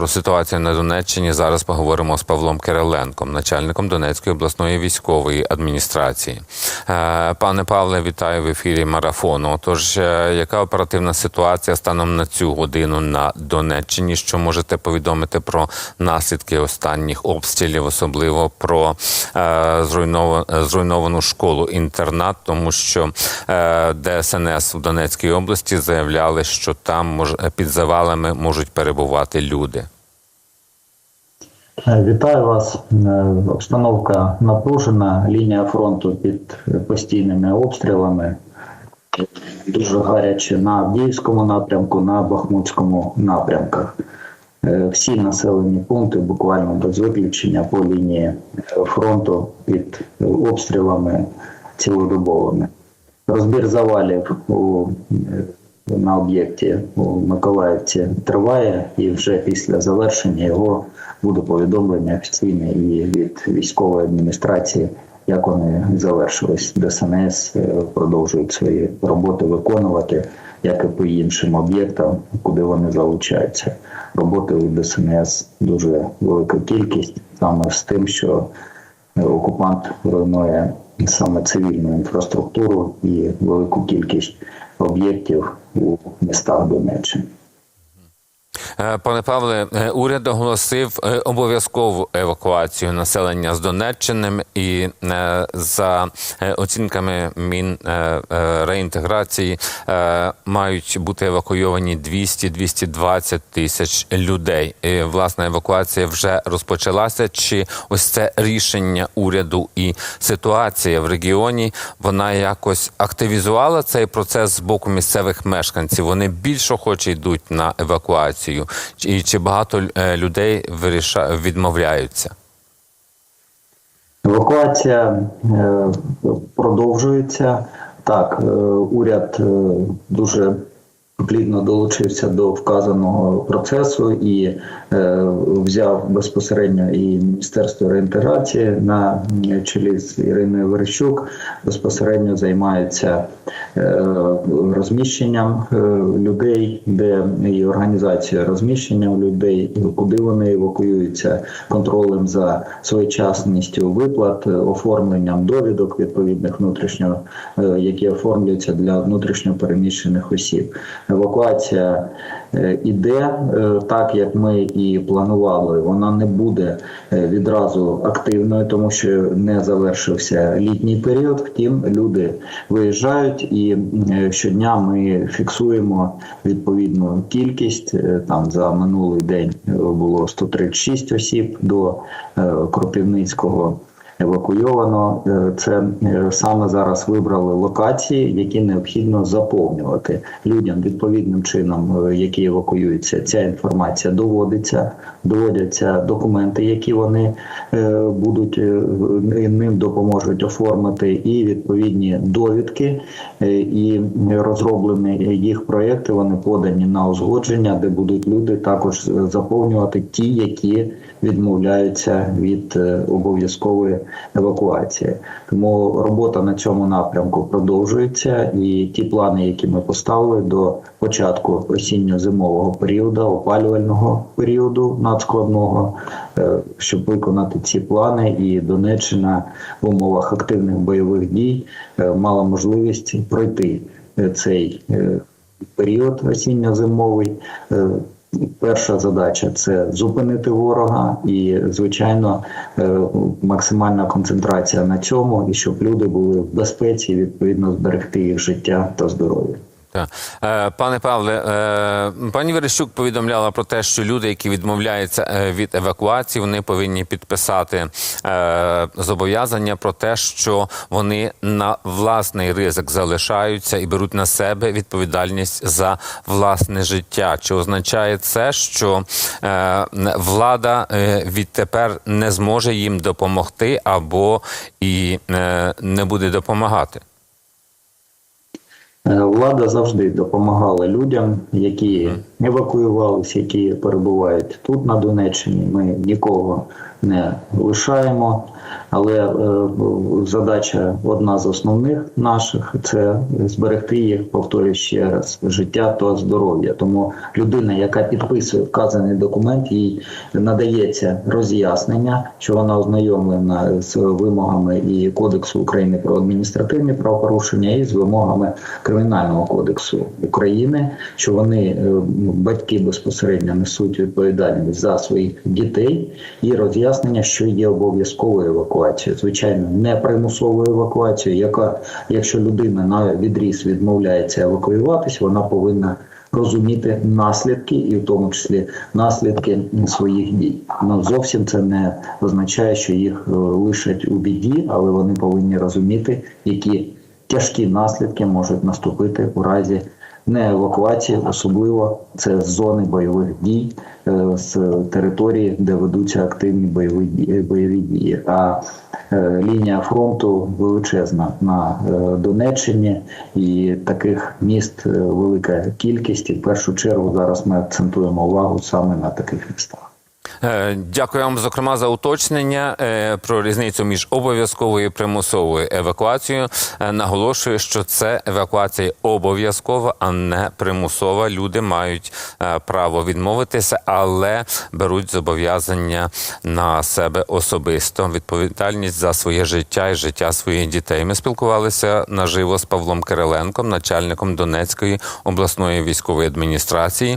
про ситуацію на Донеччині зараз поговоримо з Павлом Кириленком, начальником Донецької обласної військової адміністрації. Е, Пане Павле, вітаю в ефірі марафону. Тож, е, яка оперативна ситуація станом на цю годину на Донеччині? Що можете повідомити про наслідки останніх обстрілів, особливо про е, зруйновану, школу інтернат, тому що ДСНС в Донецькій області заявляли, що там під завалами можуть перебувати люди. Е, Вітаю вас. Е, Обстановка напружена, лінія фронту під постійними обстрілами. Дуже гаряче на Авдіївському напрямку, на Бахмутському напрямках. Е, Всі населені пункти буквально без виключення по лінії фронту під обстрілами цілодобовими. Розбір завалів у, на об'єкті у Миколаївці триває, і вже після завершення його буде повідомлення офіційне і від військової адміністрації, як вони завершились. ДСНС е, продовжують свої роботи виконувати, як і по іншим об'єктам, куди вони залучаються. Роботи у ДСНС дуже велика кількість, саме з тим, що е, окупант руйнує саме цивільну інфраструктуру і велику кількість об'єктів у містах Донеччини. Е, Пане Павле, е, уряд оголосив е, обов'язкову евакуацію населення з Донеччини, і за оцінками мін реінтеграції е, мають бути евакуйовані 200-220 тисяч людей. І, власне, евакуація вже розпочалася. Чи ось це рішення уряду і ситуація в регіоні вона якось активізувала цей процес з боку місцевих мешканців? Вони більш охоче йдуть на евакуацію, і чи багато е, людей виріша відмовляються? Евакуація е, продовжується. Так, е, уряд дуже плідно долучився до вказаного процесу і е, взяв безпосередньо і Міністерство реінтеграції на чолі з Іриною Верещук безпосередньо займається е, розміщенням е, людей, де і організацією розміщення людей, куди вони евакуюються, контролем за своєчасністю виплат, е, оформленням довідок відповідних внутрішньо, е, які оформлюються для внутрішньо переміщених осіб. Евакуація е, іде е, так, як ми і планували. Вона не буде е, відразу активною, тому що не завершився літній період. Втім, люди виїжджають, і щодня ми фіксуємо відповідну кількість. Там за минулий день було 136 осіб до Кропивницького евакуйовано. Е, Це е, саме зараз вибрали локації, які необхідно заповнювати людям відповідним чином, е, які евакуюються. Ця інформація доводиться, доводяться документи, які вони будуть ним допоможуть оформити, і відповідні довідки, і розроблені їх проекти. Вони подані на узгодження, де будуть люди також заповнювати ті, які відмовляються від обов'язкової евакуації. Тому робота на цьому напрямку продовжується, і ті плани, які ми поставили до початку осінньо-зимового періоду, опалювального періоду надскладного, е, щоб виконати ці плани, і Донеччина в умовах активних бойових дій е, мала можливість пройти е, цей період осінньо-зимовий. Перша задача це зупинити ворога, і звичайно е, максимальна концентрація на цьому, і щоб люди були в безпеці, відповідно зберегти їх життя та здоров'я. Так. Е, Пане Павле, е, пані Верещук повідомляла про те, що люди, які відмовляються е, від евакуації, вони повинні підписати зобов'язання про те, що вони на власний ризик залишаються і беруть на себе відповідальність за власне життя. Чи означає це, що влада відтепер не зможе їм допомогти або і не буде допомагати? Е, Влада завжди допомагала людям, які евакуювалися, які перебувають тут на Донеччині. Ми нікого не лишаємо. Але е, задача одна з основних наших це зберегти їх, повторюю ще раз, життя та здоров'я. Тому людина, яка підписує вказаний документ, їй надається роз'яснення, що вона ознайомлена з вимогами і Кодексу України про адміністративні правопорушення, і з вимогами Кримінального кодексу України, що вони е, батьки безпосередньо несуть відповідальність за своїх дітей, і роз'яснення, що є обов'язковою евакуацією. Звичайно, не примусовою евакуацією, яка, якщо людина на відріз відмовляється евакуюватись, вона повинна розуміти наслідки, і в тому числі наслідки своїх дій. Ну зовсім це не означає, що їх е, лишать у біді, але вони повинні розуміти, які тяжкі наслідки можуть наступити у разі не евакуації, особливо це з зони бойових дій, е, з території, де ведуться активні бойові дії, бойові дії. А е, лінія фронту величезна на е, Донеччині, і таких міст е, велика кількість. І в першу чергу зараз ми акцентуємо увагу саме на таких містах. Е, Дякую вам, зокрема, за уточнення е, про різницю між обов'язковою і примусовою евакуацією. Е, Наголошую, що це евакуація обов'язкова, а не примусова. Люди мають право відмовитися, але беруть зобов'язання на себе особисто. Відповідальність за своє життя і життя своїх дітей. Ми спілкувалися наживо з Павлом Кириленком, начальником Донецької обласної військової адміністрації.